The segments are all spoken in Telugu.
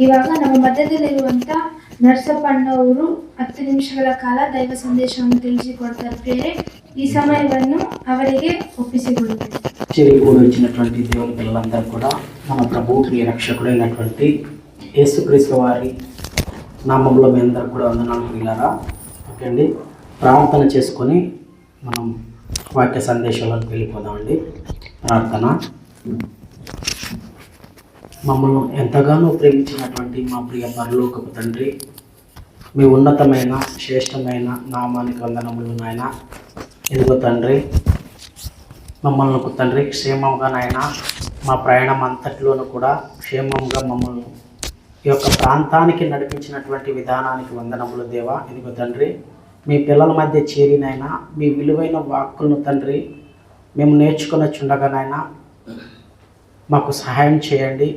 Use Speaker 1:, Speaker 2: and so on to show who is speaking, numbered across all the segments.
Speaker 1: ಇವಾಗ ನಮ್ಮ ಮಧ್ಯದಲ್ಲಿರುವಂತ ನರಸಪ್ಪಣ್ಣವರು ಹತ್ತು ನಿಮಿಷಗಳ ಕಾಲ ದೈವ ಸಂದೇಶವನ್ನು ತಿಳಿಸಿಕೊಡ್ತಾರೆ ಪ್ರಿಯರೇ ಈ ಸಮಯವನ್ನು ಅವರಿಗೆ ಒಪ್ಪಿಸಿಕೊಡುತ್ತೇವೆ
Speaker 2: చెవి కూడా వచ్చినటువంటి దేవుని పిల్లలందరూ కూడా మన ప్రభు ప్రియ రక్షకుడైనటువంటి యేసుక్రీస్తు వారి నామంలో మీ అందరికి కూడా వందనాలు పిల్లరా ఓకే అండి ప్రార్థన చేసుకొని మనం వాక్య సందేశాలకు వెళ్ళిపోదామండి ప్రార్థన మమ్మల్ని ఎంతగానో ప్రేమించినటువంటి మా ప్రియ పరలోకపు తండ్రి మీ ఉన్నతమైన శ్రేష్టమైన నామానికి వందనములు నాయన. ఇదిగో తండ్రి మమ్మల్ని ఒక తండ్రి క్షేమంగా నాయన మా ప్రయాణం అంతటిలోనూ కూడా క్షేమంగా మమ్మల్ని ఈ యొక్క ప్రాంతానికి నడిపించినటువంటి విధానానికి వందనములు దేవా. ఇదిగో తండ్రి మీ పిల్లల మధ్య చేరినైనా మీ విలువైన వాక్కులను తండ్రి మేము నేర్చుకుని చుండగానైనా మాకు సహాయం చేయండి.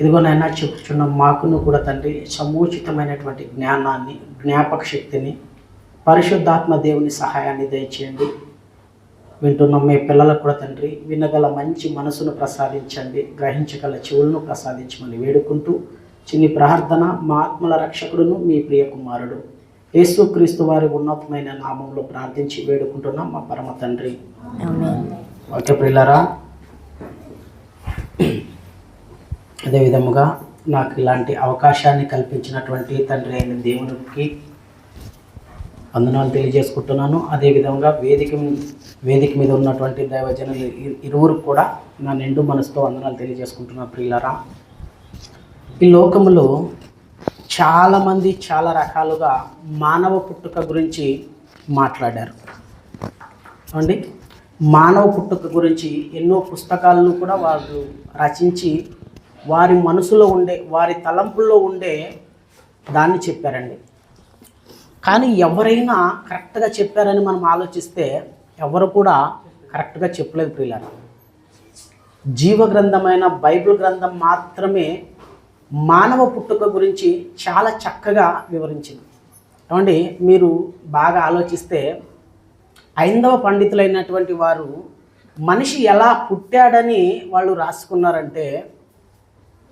Speaker 2: ఇదిగోనైనా చెప్పుచున్న మాకును కూడా తండ్రి సముచితమైనటువంటి జ్ఞానాన్ని జ్ఞాపక శక్తిని పరిశుద్ధాత్మ దేవుని సహాయాన్ని దయచేయండి. వింటున్న మీ పిల్లలకు కూడా తండ్రి వినగల మంచి మనసును ప్రసాదించండి. గ్రహించగల చెవులను ప్రసాదించమని వేడుకుంటూ చిన్ని ప్రార్థన మా ఆత్మల రక్షకుడును మీ ప్రియ కుమారుడు. యేసుక్రీస్తు వారి ఉన్నతమైన నామంలో ప్రార్థించి వేడుకుంటున్నాం మా పరమ తండ్రి. ఓకే ప్రియులరా అదే విధముగా నాకు ఇలాంటి అవకాశాన్ని కల్పించినటువంటి తండ్రి అయిన దేవునికి వందనాలు తెలియజేసుకుంటున్నాను. అదేవిధంగా వేదిక వేదిక మీద ఉన్నటువంటి దైవజనులు ఇ- ఇరువురు కూడా నా నిండు మనసుతో వందనాలు తెలియజేసుకుంటున్నా ప్రియులరా. ఈ లోకములో చాలామంది చాలా రకాలుగా మానవ పుట్టుక గురించి మాట్లాడారు. అండి మానవ పుట్టుక గురించి ఎన్నో పుస్తకాలను కూడా వాళ్ళు రచించి వారి మనసులో ఉండే వారి తలంపుల్లో ఉండే దాన్ని చెప్పారండి. కానీ ఎవరైనా కరెక్ట్గా చెప్పారని మనం ఆలోచిస్తే ఎవరు కూడా కరెక్ట్గా చెప్పలేదు ప్రియులారా. జీవ గ్రంథమైన బైబిల్ గ్రంథం మాత్రమే మానవ పుట్టుక గురించి చాలా చక్కగా వివరించింది. ఏమండి మీరు బాగా ఆలోచిస్తే ఐందవ పండితులైనటువంటి వారు మనిషి ఎలా పుట్టాడని వాళ్ళు రాసుకున్నారంటే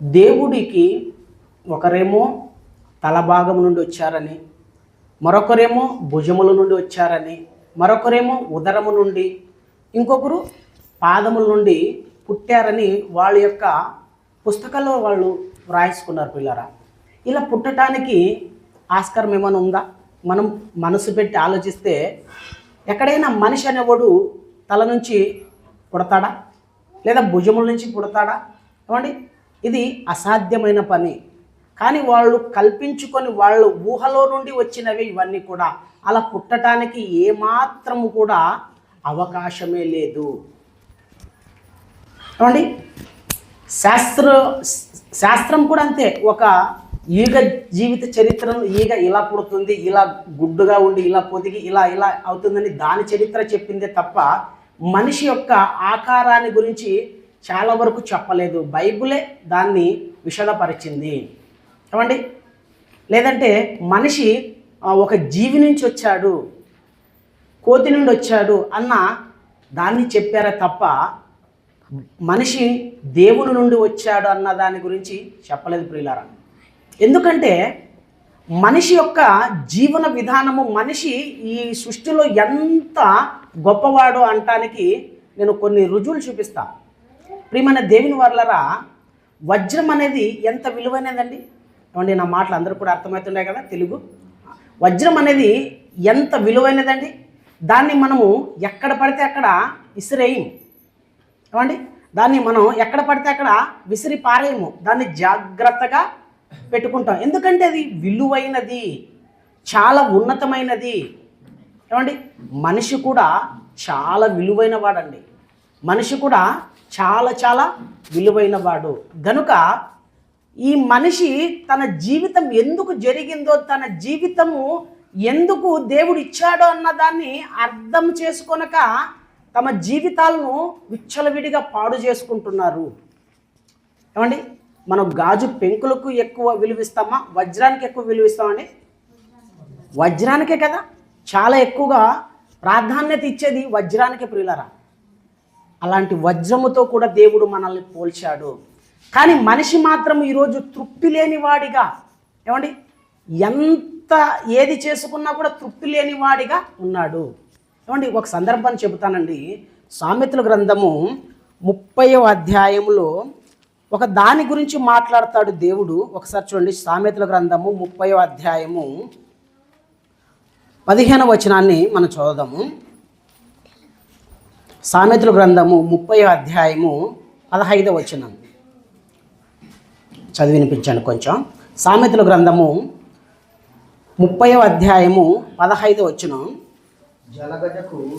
Speaker 2: దేవుడికి ఒకరేమో తల భాగం నుండి వచ్చారని మరొకరేమో భుజముల నుండి వచ్చారని మరొకరేమో ఉదరము నుండి ఇంకొకరు పాదముల నుండి పుట్టారని వాళ్ళ యొక్క పుస్తకాల్లో వాళ్ళు వ్రాయించుకున్నారు పిల్లరా. ఇలా పుట్టడానికి ఆస్కారం ఏమైనా ఉందా? మనం మనసు పెట్టి ఆలోచిస్తే ఎక్కడైనా మనిషి అనేవాడు తల నుంచి పుడతాడా? లేదా భుజముల నుంచి పుడతాడా? ఏమండి? ఇది అసాధ్యమైన పని. కానీ వాళ్ళు కల్పించుకొని వాళ్ళు ఊహలో నుండి వచ్చినవి ఇవన్నీ కూడా. అలా పుట్టడానికి ఏమాత్రము కూడా అవకాశమే లేదు. ఏమండి? శాస్త్ర శాస్త్రం కూడా అంతే. ఒక ఈగ జీవిత చరిత్రను ఈగ ఇలా పుడుతుంది ఇలా గుడ్డుగా ఉండి ఇలా పొదిగి ఇలా ఇలా అవుతుందని దాని చరిత్ర చెప్పిందే తప్ప మనిషి యొక్క ఆకారాన్ని గురించి చాలా వరకు చెప్పలేదు. బైబులే దాన్ని విషదపరిచింది. ఏమండి? లేదంటే మనిషి ఒక జీవి నుంచి వచ్చాడు కోతి నుండి వచ్చాడు అన్న దాన్ని చెప్పారే తప్ప మనిషి దేవుని నుండి వచ్చాడు అన్న దాని గురించి చెప్పలేదు ప్రియులారా. ఎందుకంటే మనిషి యొక్క జీవన విధానము మనిషి ఈ సృష్టిలో ఎంత గొప్పవాడు అంటానికి నేను కొన్ని రుజువులు చూపిస్తాను ప్రియమైన దేవుని వర్లరా వజ్రం అనేది ఎంత విలువైనదండి? ఏమండి నా మాటలు అందరూ కూడా అర్థమవుతున్నాయి కదా తెలుగు? వజ్రం అనేది ఎంత విలువైనదండి? దాన్ని మనము ఎక్కడ పడితే అక్కడ ఇసిరేయం ఏమండి దాన్ని మనం ఎక్కడ పడితే అక్కడ విసిరి పారేయము. దాన్ని జాగ్రత్తగా పెట్టుకుంటాం. ఎందుకంటే అది విలువైనది చాలా ఉన్నతమైనది. ఏమండి మనిషి కూడా చాలా విలువైన వాడండి మనిషి కూడా చాలా చాలా విలువైన వాడు. గనుక ఈ మనిషి తన జీవితం ఎందుకు జరిగిందో తన జీవితము ఎందుకు దేవుడు ఇచ్చాడో అన్న దాన్ని అర్థం చేసుకొనక తమ జీవితాలను విచ్చలవిడిగా పాడు చేసుకుంటున్నారు. ఏమండి? మనం గాజు పెంకులకు ఎక్కువ విలువిస్తామా? వజ్రానికి ఎక్కువ విలువిస్తామండి? వజ్రానికే కదా. చాలా ఎక్కువగా ప్రాధాన్యత ఇచ్చేది వజ్రానికే ప్రియులరా. అలాంటి వజ్రముతో కూడా దేవుడు మనల్ని పోల్చాడు. కానీ మనిషి మాత్రం ఈరోజు తృప్తి లేనివాడిగా ఏమండి? ఎంత ఏది చేసుకున్నా కూడా తృప్తి లేనివాడిగా ఉన్నాడు. ఏమండి ఒక సందర్భాన్ని చెబుతానండి. సామెతల గ్రంథము ముప్పయో అధ్యాయంలో ఒక దాని గురించి మాట్లాడతాడు దేవుడు. ఒకసారి చూడండి సామెతల గ్రంథము ముప్పయో అధ్యాయము పదిహేను వచనాన్ని మనం చదువుదాము. సామెతల గ్రంథము ముప్పై అధ్యాయము పదహైదో వచనం. చదివి కొంచెం. సామెతల గ్రంథము ముప్పై అధ్యాయము పదహైదో వచనం.
Speaker 3: జలగజకు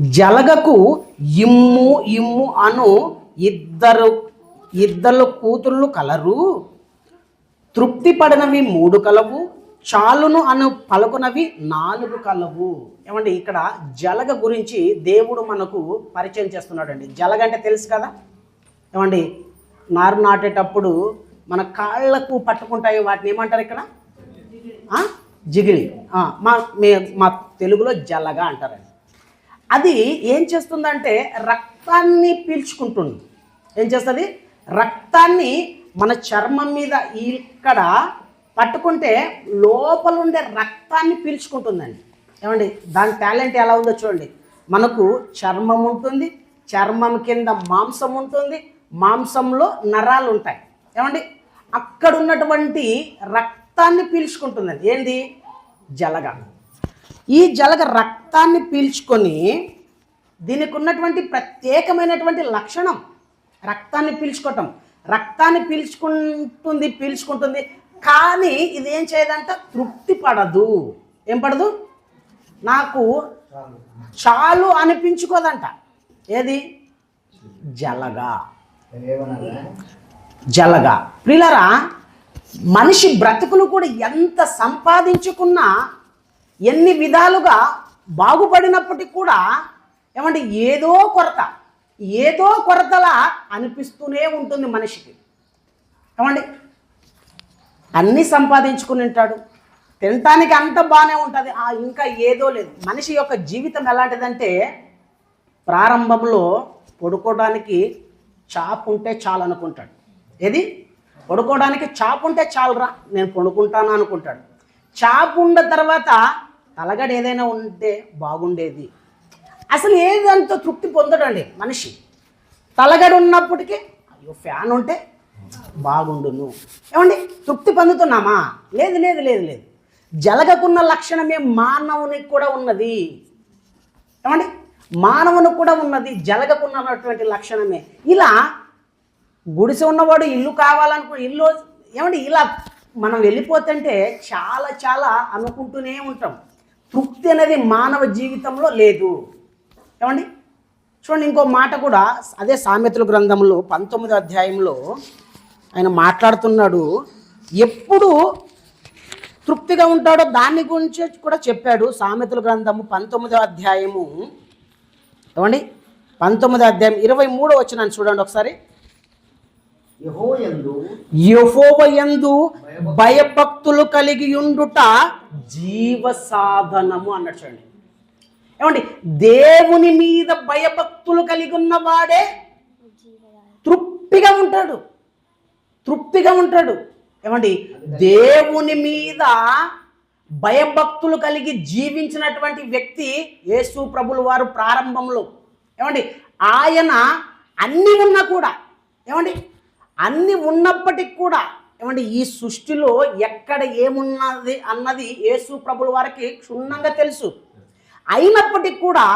Speaker 2: జలగకు ఇమ్ము ఇమ్ము అను ఇద్దరు ఇద్దరు కూతుళ్ళు కలరు. తృప్తి పడినవి మూడు కలవు. చాలును అను పలుకునవి నాలుగు కలవు. ఏమండి ఇక్కడ జలగ గురించి దేవుడు మనకు పరిచయం చేస్తున్నాడండి. జలగ అంటే తెలుసు కదా? ఏమండి నారు నాటేటప్పుడు మన కాళ్ళకు పట్టుకుంటాయి వాటిని ఏమంటారు ఇక్కడ? జిగిలి మా మే మా తెలుగులో జలగా అంటారండి. అది ఏం చేస్తుందంటే రక్తాన్ని పీల్చుకుంటుంది. ఏం చేస్తుంది? రక్తాన్ని మన చర్మం మీద ఇక్కడ పట్టుకుంటే లోపల ఉండే రక్తాన్ని పీల్చుకుంటుందండి. ఏమండి? దాని టాలెంట్ ఎలా ఉందో చూడండి. మనకు చర్మం ఉంటుంది చర్మం కింద మాంసం ఉంటుంది మాంసంలో నరాలు ఉంటాయి. ఏమండి? అక్కడ ఉన్నటువంటి రక్తాన్ని పీల్చుకుంటుందండి. ఏంది? జలగ. ఈ జలగ రక్తాన్ని పీల్చుకొని దీనికి ఉన్నటువంటి ప్రత్యేకమైనటువంటి లక్షణం రక్తాన్ని పీల్చుకోవటం. రక్తాన్ని పీల్చుకుంటుంది పీల్చుకుంటుంది. కానీ ఇది ఏం చేయదంట? తృప్తి పడదు. ఏం పడదు? నాకు చాలు అనిపించుకోదంట. ఏది? జలగా. జలగా. ప్రిలరా మనిషి బ్రతుకులు కూడా ఎంత సంపాదించుకున్నా ఎన్ని విధాలుగా బాగుపడినప్పటికీ కూడా ఏమంటే ఏదో కొరత ఏదో కొరతలా అనిపిస్తూనే ఉంటుంది మనిషికి. ఏమండి అన్నీ సంపాదించుకుని ఉంటాడు. తినటానికి అంత బాగానే ఉంటుంది. ఆ ఇంకా ఏదో లేదు. మనిషి యొక్క జీవితం ఎలాంటిదంటే ప్రారంభంలో పడుకోవడానికి చాప్ ఉంటే చాలు అనుకుంటాడు. ఏది? పడుకోవడానికి చాప్ ఉంటే చాలురా. నేను పడుకుంటాను అనుకుంటాడు. చాప్ ఉన్న తర్వాత తలగడ ఏదైనా ఉంటే బాగుండేది. అసలు ఏదంత తృప్తి పొందడండి మనిషి. తలగడ ఉన్నప్పటికీ అయ్యో ఫ్యాన్ ఉంటే బాగుండును. ఏమండి తృప్తి పొందుతున్నామా? లేదు లేదు లేదు లేదు. జలగకున్న లక్షణమే మానవునికి కూడా ఉన్నది. ఏమండి మానవునికి కూడా ఉన్నది జలగకున్నటువంటి లక్షణమే. ఇలా గుడిసె ఉన్నవాడు ఇల్లు కావాలనుకో ఇల్లు ఏమండి ఇలా మనం వెళ్ళిపోతుంటే చాలా చాలా అనుకుంటూనే ఉంటాం. తృప్తి అనేది మానవ జీవితంలో లేదు. ఏమండి చూడండి ఇంకో మాట కూడా అదే సామెతల గ్రంథంలో పంతొమ్మిదో అధ్యాయంలో ఆయన మాట్లాడుతున్నాడు. ఎప్పుడు తృప్తిగా ఉంటాడో దాని గురించి కూడా చెప్పాడు. సామెతల గ్రంథము పంతొమ్మిదో అధ్యాయము. ఏమండి? పంతొమ్మిదో అధ్యాయం ఇరవై మూడో వచ్చినాను చూడండి ఒకసారి.
Speaker 3: యెహోయందు
Speaker 2: యహోవయందు భయభక్తులు కలిగి ఉండుట జీవ సాధనము అన్నట్టు చూడండి. ఏమండి? దేవుని మీద భయభక్తులు కలిగి ఉన్నవాడే తృప్తిగా ఉంటాడు. తృప్తిగా ఉంటాడు. ఏమండి? దేవుని మీద భయభక్తులు కలిగి జీవించినటువంటి వ్యక్తి యేసు ప్రభులు వారు ప్రారంభంలో. ఏమండి? ఆయన అన్నీ ఉన్నా కూడా ఏమండి? అన్నీ ఉన్నప్పటికి కూడా ఏమండి? ఈ సృష్టిలో ఎక్కడ ఏమున్నది అన్నది యేసు ప్రభుల వారికి క్షుణ్ణంగా తెలుసు. అయినప్పటికీ కూడా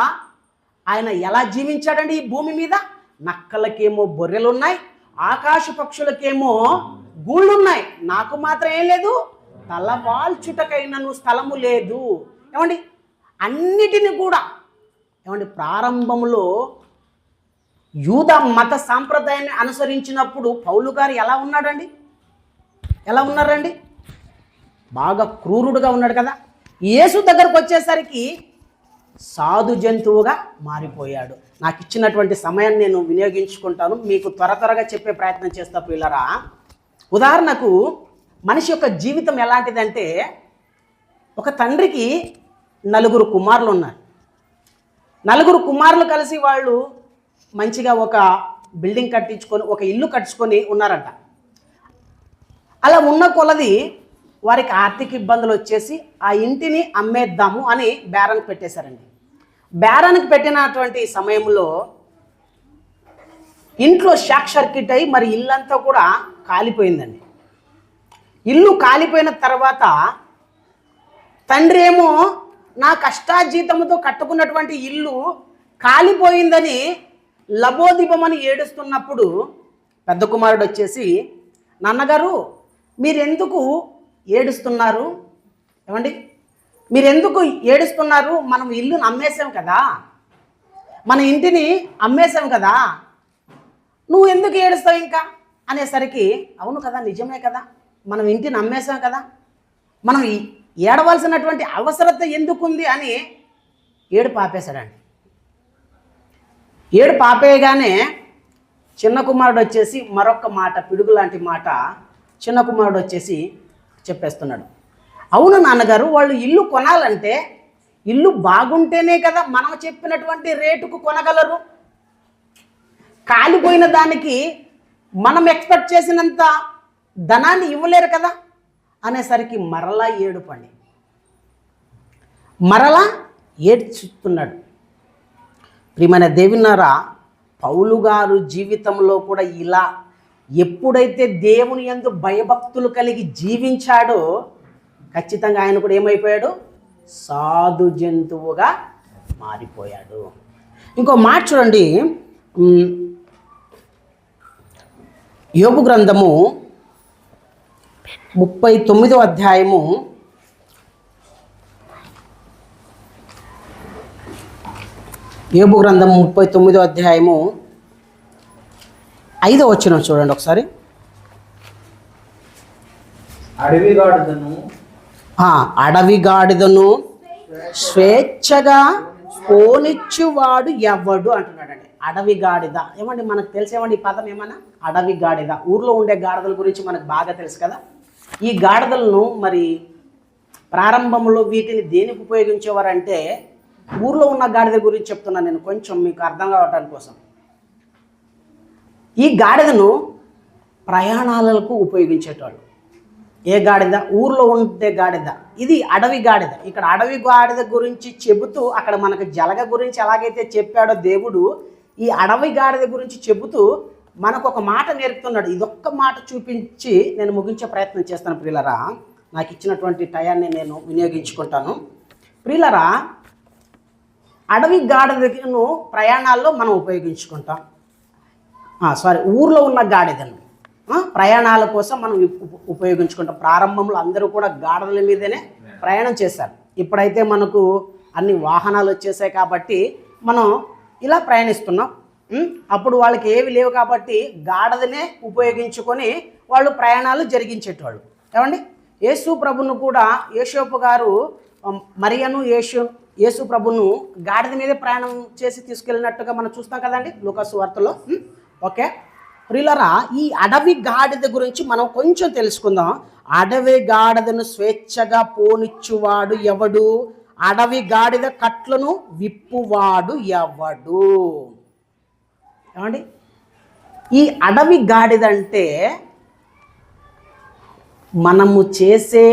Speaker 2: ఆయన ఎలా జీవించాడండి ఈ భూమి మీద? నక్కలకేమో బొర్రెలు ఉన్నాయి ఆకాశ పక్షులకేమో గూళ్ళున్నాయి. నాకు మాత్రం ఏం లేదు. తలవాల్చుటకైనను స్థలము లేదు. ఏమండి? అన్నిటిని కూడా ఏమండి? ప్రారంభంలో యూద మత సాంప్రదాయాన్ని అనుసరించినప్పుడు పౌలు గారు ఎలా ఉన్నాడండి? ఎలా ఉన్నారండి? బాగా క్రూరుడుగా ఉన్నాడు కదా. యేసు దగ్గరకు వచ్చేసరికి సాధు జంతువుగా మారిపోయాడు. నాకు ఇచ్చినటువంటి సమయాన్ని నేను వినియోగించుకుంటాను. మీకు త్వర త్వరగా చెప్పే ప్రయత్నం చేస్తా పిల్లరా ఉదాహరణకు మనిషి యొక్క జీవితం ఎలాంటిదంటే ఒక తండ్రికి నలుగురు కుమారులు ఉన్నారు నలుగురు కుమారులు కలిసి వాళ్ళు మంచిగా ఒక బిల్డింగ్ కట్టించుకొని ఒక ఇల్లు కట్టుకొని ఉన్నారంట. అలా ఉన్న కొలది వారికి ఆర్థిక ఇబ్బందులు వచ్చేసి ఆ ఇంటిని అమ్మేద్దాము అని బేరానికి పెట్టేశారండి. బేరానికి పెట్టినటువంటి సమయంలో ఇంట్లో షాక్ సర్క్యూట్ అయ్యి మరి ఇల్లంతా కూడా కాలిపోయిందండి. ఇల్లు కాలిపోయిన తర్వాత తండ్రి ఏమో నా కష్టాజీతంతో కట్టుకున్నటువంటి ఇల్లు కాలిపోయిందని లబోదిబమని ఏడుస్తున్నప్పుడు పెద్ద కుమారుడు వచ్చేసి నాన్నగారు మీరెందుకు ఏడుస్తున్నారు? ఏమండి? మీరెందుకు ఏడుస్తున్నారు? మనం ఇల్లును అమ్మేసాం కదా? మన ఇంటిని అమ్మేసాం కదా? నువ్వు ఎందుకు ఏడుస్తావు ఇంకా? అనేసరికి అవును కదా నిజమే కదా. మనం ఇంటిని అమ్మేసాం కదా. మనం ఏడవలసినటువంటి అవసరత ఎందుకుంది అని ఏడు పాపేశాడండి ఏడు పాపేయగానే చిన్న కుమారుడు వచ్చేసి మరొక మాట పిడుగు లాంటి మాట చిన్న కుమారుడు వచ్చేసి చెప్పేస్తున్నాడు. అవును నాన్నగారు వాళ్ళు ఇల్లు కొనాలంటే ఇల్లు బాగుంటేనే కదా మనం చెప్పినటువంటి రేటుకు కొనగలరు. కాలిపోయిన దానికి మనం ఎక్స్పెక్ట్ చేసినంత ధనాన్ని ఇవ్వలేరు కదా అనేసరికి మరలా ఏడుపండి. మరలా ఏడ్చుతున్నాడు. ప్రియమైన దేవినారా పౌలు గారు జీవితంలో కూడా ఇలా ఎప్పుడైతే దేవుని యందు భయభక్తులు కలిగి జీవించాడో ఖచ్చితంగా ఆయన కూడా ఏమైపోయాడు? సాధు జంతువుగా మారిపోయాడు. ఇంకో మాట చూడండి. యోగు గ్రంథము ముప్పై తొమ్మిదో అధ్యాయము. యోగు గ్రంథము ముప్పై తొమ్మిదో అధ్యాయము. ఐదో వచ్చిన చూడండి ఒకసారి.
Speaker 3: అడవి గాడుదను
Speaker 2: ఆ, అడవి గాడిదను స్వేచ్ఛగా పోనిచ్చువాడు ఎవడు అంటున్నాడండి. అడవి గాడిద ఏమండి మనకు తెలిసేమండి ఈ పదం ఏమన్నా? అడవి గాడిద ఊర్లో ఉండే గాడిదల గురించి మనకు బాగా తెలుసు కదా. ఈ గాడిదలను మరి ప్రారంభంలో వీటిని దేనికి ఉపయోగించేవారంటే ఊర్లో ఉన్న గాడిద గురించి చెప్తున్నాను నేను. కొంచెం మీకు అర్థం కావటానికి కోసం. ఈ గాడిదను ప్రయాణాలకు ఉపయోగించేటవాళ్ళు ఏ గాడిద? ఊర్లో ఉండే గాడిద. ఇది అడవి గాడిద. ఇక్కడ అడవి గాడిద గురించి చెబుతూ అక్కడ మనకు జలగ గురించి ఎలాగైతే చెప్పాడో దేవుడు ఈ అడవి గాడిద గురించి చెబుతూ మనకు ఒక మాట నేర్పుతున్నాడు. ఇదొక్క మాట చూపించి నేను ముగించే ప్రయత్నం చేస్తాను ప్రియులరా. నాకు ఇచ్చినటువంటి టయాన్ని నేను వినియోగించుకుంటాను. ప్రియులరా అడవి గాడిదను ప్రయాణాల్లో మనం ఉపయోగించుకుంటాం. సారీ ఊర్లో ఉన్న గాడిదను ప్రయాణాల కోసం మనం ఉపయోగించుకుంటాం. ప్రారంభంలో అందరూ కూడా గాడిదల మీదనే ప్రయాణం చేశారు. ఇప్పుడైతే మనకు అన్ని వాహనాలు వచ్చేసాయి కాబట్టి మనం ఇలా ప్రయాణిస్తున్నాం. అప్పుడు వాళ్ళకి ఏవి లేవు కాబట్టి గాడిదనే ఉపయోగించుకొని వాళ్ళు ప్రయాణాలు జరిగించేటవాళ్ళు ఏమండి? యేసు ప్రభును కూడా యేషోపు గారు మరియను యేసు యేసు ప్రభును గాడిద మీదే ప్రయాణం చేసి తీసుకెళ్ళినట్టుగా మనం చూస్తాం కదండి లుకాసు వార్తలో. ఓకే? ప్రియులరా ఈ అడవి గాడిద గురించి మనం కొంచెం తెలుసుకుందాం. అడవి గాడిదను స్వేచ్ఛగా పోనిచ్చువాడు ఎవడు? అడవి గాడిద కట్లను విప్పువాడు ఎవడు? ఏమండి? ఈ అడవి గాడిద అంటే మనము చేసే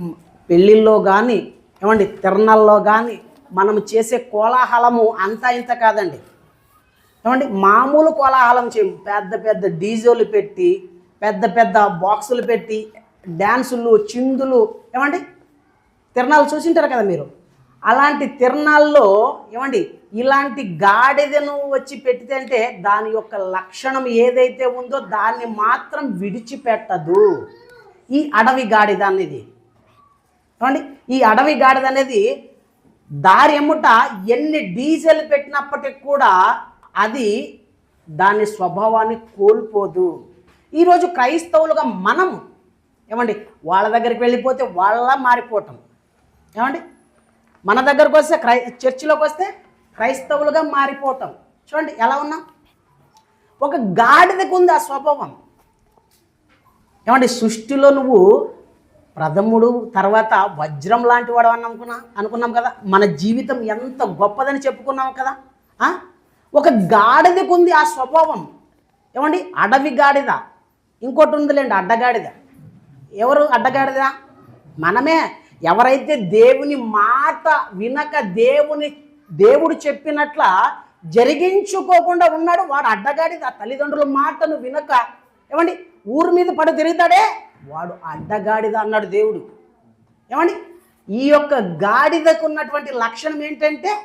Speaker 2: మ్, పెళ్ళిళ్ళలో కానీ ఏమండి తిరణాల్లో కానీ మనము చేసే కోలాహలము అంతా ఇంత కాదండి. ఏమండి? మామూలు కోలాహలం చేయం పెద్ద పెద్ద డీజోలు పెట్టి పెద్ద పెద్ద బాక్సులు పెట్టి డ్యాన్సులు చిందులు ఏమండి? తిరణాలు చూసింటారు కదా మీరు? అలాంటి తిరణాల్లో ఏమండి? ఇలాంటి గాడిదను వచ్చి పెట్టితే అంటే దాని యొక్క లక్షణం ఏదైతే ఉందో దాన్ని మాత్రం విడిచిపెట్టదు. ఈ అడవి గాడిద అనేది. ఏమండి? ఈ అడవి గాడిద అనేది దారి ఎమ్ముట ఎన్ని డీజిల్ పెట్టినప్పటికి కూడా అది దాని స్వభావాన్ని కోల్పోదు. ఈరోజు క్రైస్తవులుగా మనం ఏమండి వాళ్ళ దగ్గరికి వెళ్ళిపోతే వాళ్ళ మారిపోవటం ఏమండి? మన దగ్గరకు వస్తే క్రై చర్చిలోకి వస్తే క్రైస్తవులుగా మారిపోవటం చూడండి ఎలా ఉన్నాం? ఒక గాడిదకు ఉంది ఆ స్వభావం. ఏమండి సృష్టిలో నువ్వు ప్రథముడు తర్వాత వజ్రం లాంటి వాడు అని అనుకున్నా అనుకున్నాం కదా? మన జీవితం ఎంత గొప్పదని చెప్పుకున్నాం కదా? ఒక గాడిదకు ఉంది ఆ స్వభావం. ఏమండి? అడవి గాడిద. ఇంకోటి ఉందిలేండి అడ్డగాడిద. ఎవరు అడ్డగాడిద? మనమే. ఎవరైతే దేవుని మాట వినక దేవుని దేవుడు చెప్పినట్ల జరిగించుకోకుండా ఉన్నాడు వాడు అడ్డగాడిద. తల్లిదండ్రుల మాటను వినక. ఏమండి? ఊరి మీద పడి తిరుగుతాడే? వాడు అడ్డగాడిద అన్నాడు దేవుడు. ఏమండి? ఈ యొక్క గాడిదకు ఉన్నటువంటి లక్షణం ఏంటంటే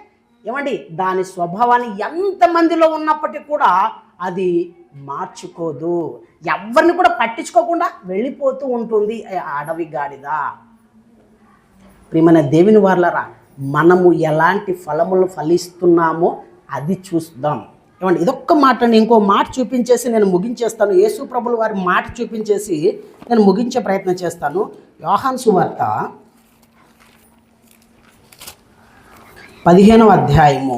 Speaker 2: ఏమండి? దాని స్వభావాన్ని ఎంతమందిలో ఉన్నప్పటికీ కూడా అది మార్చుకోదు. ఎవరిని కూడా పట్టించుకోకుండా వెళ్ళిపోతూ ఉంటుంది ఆ అడవి గాడిద. ప్రియమైన దేవుని వార్లరా మనము ఎలాంటి ఫలములు ఫలిస్తున్నామో అది చూద్దాం ఏమండి? ఇదొక్క మాట ఇంకో మాట చూపించేసి నేను ముగించేస్తాను. యేసు ప్రభులు వారి మాట చూపించేసి నేను ముగించే ప్రయత్నం చేస్తాను. యోహాన్ సువార్త పదిహేనవ అధ్యాయము.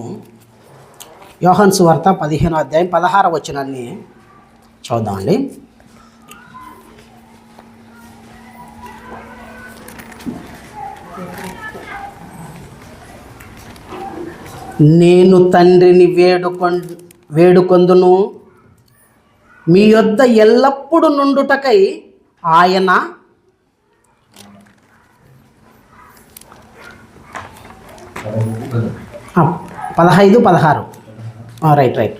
Speaker 2: యోహాన్ సువార్త పదిహేనవ అధ్యాయం పదహార వచనాన్ని చూద్దామండి. నేను తండ్రిని వేడుకొం వేడుకొందును. మీ యొద్ద ఎల్లప్పుడూ నుండుటకై ఆయన ఆ, పదహైదు పదహారు. Right right.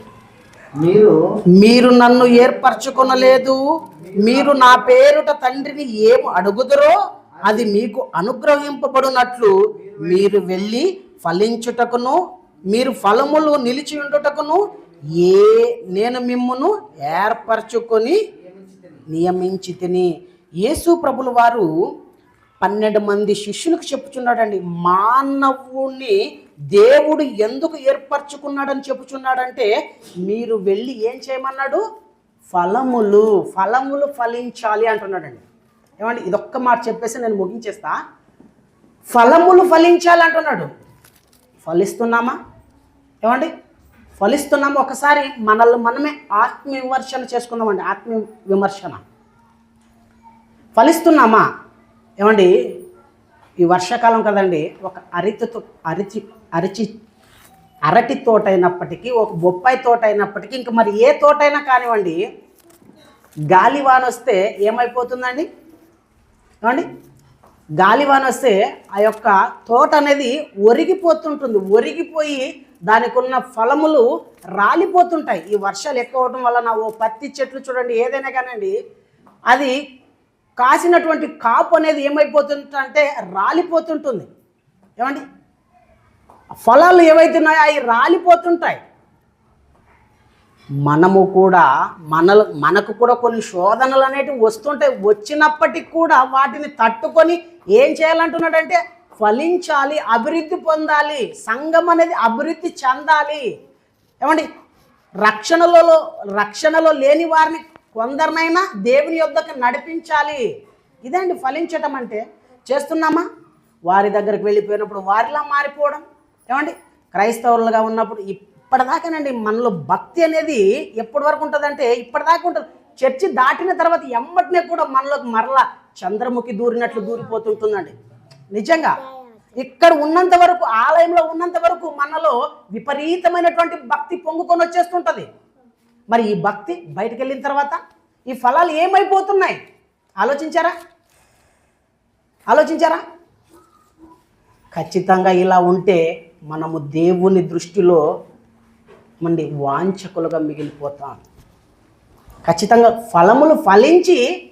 Speaker 3: మీరు
Speaker 2: మీరు నన్ను ఏర్పరచుకొనలేదు. మీరు నా పేరుట తండ్రిని ఏం అడుగుదరో అది మీకు అనుగ్రహింపబడినట్లు మీరు వెళ్ళి ఫలించుటకును మీరు ఫలములు నిలిచి ఉండుటకును ఏ నేను మిమ్మును ఏర్పరచుకొని నియమించి తిని యేసు ప్రభుల వారు పన్నెండు మంది శిష్యులకు చెప్పుచున్నాడండి మానవుని దేవుడు ఎందుకు ఏర్పరచుకున్నాడని చెప్పుచున్నాడంటే మీరు వెళ్ళి ఏం చేయమన్నాడు? ఫలములు ఫలములు ఫలించాలి అంటున్నాడండి. ఏమండి ఇదొక్క మాట చెప్పేసి నేను ముగించేస్తా. ఫలములు ఫలించాలి అంటున్నాడు. ఫలిస్తున్నామా? ఏమండి ఫలిస్తున్నామా? ఒకసారి మనల్ని మనమే ఆత్మ విమర్శన చేసుకుందామండి. ఆత్మ విమర్శన. ఫలిస్తున్నామా? ఏమండి ఈ వర్షాకాలం కదండి ఒక అరితితో అరిచి అరచి అరటి తోట అయినప్పటికీ ఒక బొప్పాయి తోట అయినప్పటికీ ఇంక మరి ఏ తోట అయినా కానివ్వండి గాలివాన వస్తే ఏమైపోతుందండి? ఏమండి? గాలివాన వస్తే ఆ యొక్క తోట అనేది ఒరిగిపోతుంటుంది. ఒరిగిపోయి దానికి ఉన్న ఫలములు రాలిపోతుంటాయి. ఈ వర్షాలు ఎక్కువ అవడం వలన ఓ పత్తి చెట్లు చూడండి ఏదైనా కానండి అది కాసినటువంటి కాపు అనేది ఏమైపోతుందంటే రాలిపోతుంటుంది. ఏమండి? ఫలాలు ఏవైతున్నాయో అవి రాలిపోతుంటాయి. మనము కూడా మన మనకు కూడా కొన్ని శోధనలు అనేటివి వస్తుంటాయి. వచ్చినప్పటికి కూడా వాటిని తట్టుకొని ఏం చేయాలంటున్నాడంటే ఫలించాలి అభివృద్ధి పొందాలి సంఘం అనేది అభివృద్ధి చెందాలి. ఏమండి? రక్షణలో రక్షణలో లేని వారిని కొందరినైనా దేవుని యొద్దకు నడిపించాలి. ఇదండి ఫలించటం అంటే చేస్తున్నామా? వారి దగ్గరికి వెళ్ళిపోయినప్పుడు వారిలా మారిపోవడం. ఏమండి? క్రైస్తవులుగా ఉన్నప్పుడు ఇప్పటిదాకానండి మనలో భక్తి అనేది ఎప్పటి వరకు ఉంటుందంటే ఇప్పటిదాకా ఉంటుంది. చర్చి దాటిన తర్వాత ఎమ్మటినే కూడా మనలోకి మరలా చంద్రముఖి దూరినట్లు దూరిపోతుంటుందండి నిజంగా ఇక్కడ ఉన్నంత వరకు ఆలయంలో ఉన్నంత వరకు మనలో విపరీతమైనటువంటి భక్తి పొంగుకొని వచ్చేస్తుంటుంది. మరి ఈ భక్తి బయటకు వెళ్ళిన తర్వాత ఈ ఫలాలు ఏమైపోతున్నాయి? ఆలోచించారా? ఆలోచించారా? ఖచ్చితంగా ఇలా ఉంటే మనము దేవుని దృష్టిలో మండి వాంఛకులుగా మిగిలిపోతాం. ఖచ్చితంగా ఫలములు ఫలించి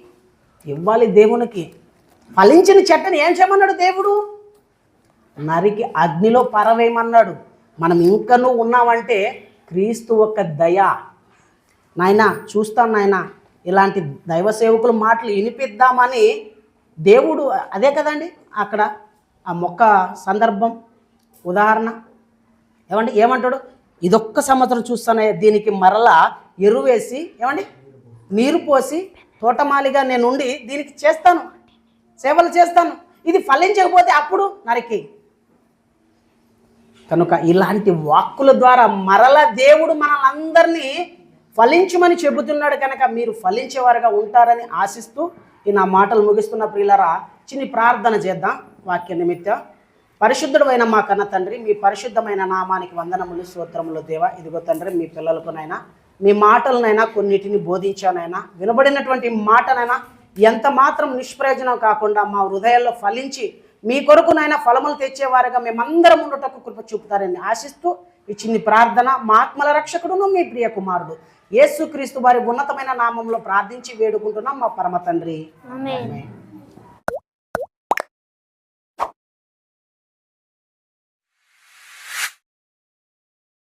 Speaker 2: ఇవ్వాలి దేవునికి. ఫలించిన చెట్టని ఏం చేయమన్నాడు దేవుడు? నరికి అగ్నిలో పరవేయమన్నాడు. మనం ఇంకనూ ఉన్నామంటే క్రీస్తు ఒక దయ. నాయన చూస్తాను నాయన ఇలాంటి దైవ సేవకుల మాటలు వినిపిద్దామని దేవుడు అదే కదండి అక్కడ ఆ మొక్క సందర్భం? ఉదాహరణ. ఏమండి? ఏమంటాడు? ఇదొక్క సంవత్సరం చూస్తానే దీనికి మరలా ఎరువేసి ఏమండి? నీరు పోసి తోటమాలిగా నేను ఉండి దీనికి చేస్తాను. సేవలు చేస్తాను. ఇది ఫలించకపోతే అప్పుడు నరికి. కనుక ఇలాంటి వాక్కుల ద్వారా మరల దేవుడు మనల్ని ఫలించమని చెబుతున్నాడు కనుక మీరు ఫలించేవారుగా ఉంటారని ఆశిస్తూ ఈ నా మాటలు ముగిస్తున్న ప్రియులరా చిన్ని ప్రార్థన చేద్దాం. వాక్య నిమిత్తం పరిశుద్ధుడు అయిన మా కన్న తండ్రి మీ పరిశుద్ధమైన నామానికి వందనములు స్తోత్రములు దేవ. ఇదిగో తండ్రి మీ పిల్లలకునైనా మీ మాటలనైనా కొన్నిటిని బోధించానైనా వినబడినటువంటి మాటనైనా ఎంత మాత్రం నిష్ప్రయోజనం కాకుండా మా హృదయాల్లో ఫలించి మీ కొరకునైనా ఫలములు తెచ్చేవారుగా మేమందరం ఉండటకు కృప చూపుతారని ఆశిస్తూ ఈ చిన్ని ప్రార్థన మా ఆత్మల రక్షకుడును మీ ప్రియ కుమారుడు యేసుక్రీస్తు వారి ఉన్నతమైన నామంలో ప్రార్థించి వేడుకుంటున్నాం మా పరమ తండ్రి.